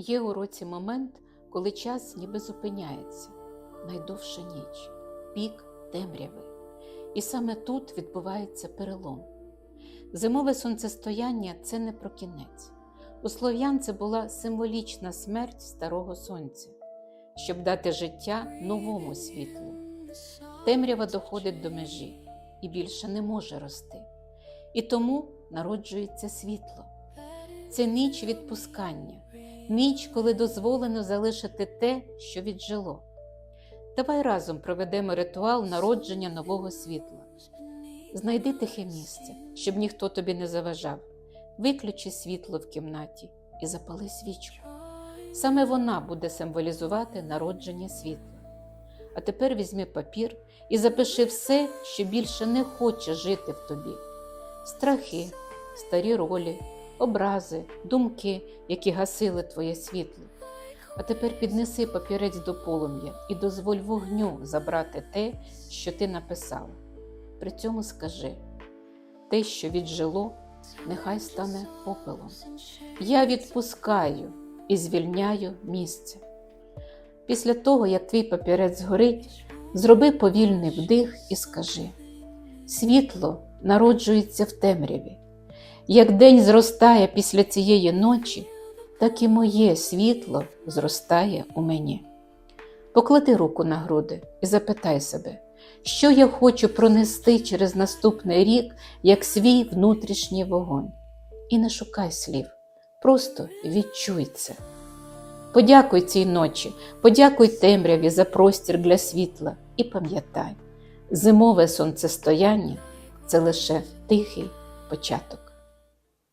Є у році момент, коли час ніби зупиняється, найдовша ніч, пік темряви. І саме тут відбувається перелом. Зимове сонцестояння це не про кінець. У слов'ян це була символічна смерть старого сонця, щоб дати життя новому світлу. Темрява доходить до межі і більше не може рости. І тому народжується світло. Це ніч відпускання, ніч, коли дозволено залишити те, що віджило. Давай разом проведемо ритуал народження нового світла. Знайди тихе місце, щоб ніхто тобі не заважав. Виключи світло в кімнаті і запали свічку. Саме вона буде символізувати народження світла. А тепер візьми папір і запиши все, що більше не хоче жити в тобі: страхи, старі ролі, образи, думки, які гасили твоє світло. А тепер піднеси папірець до полум'я і дозволь вогню забрати те, що ти написала. При цьому скажи: те, що віджило, нехай стане попелом. Я відпускаю і звільняю місце. Після того, як твій папірець згорить, зроби повільний вдих і скажи: світло народжується в темряві. Як день зростає після цієї ночі, так і моє світло зростає у мені. Поклади руку на груди і запитай себе, що я хочу пронести через наступний рік як свій внутрішній вогонь. І не шукай слів, просто відчуй це. Подякуй цій ночі, подякуй темряві за простір для світла і пам'ятай, зимове сонцестояння це лише тихий початок.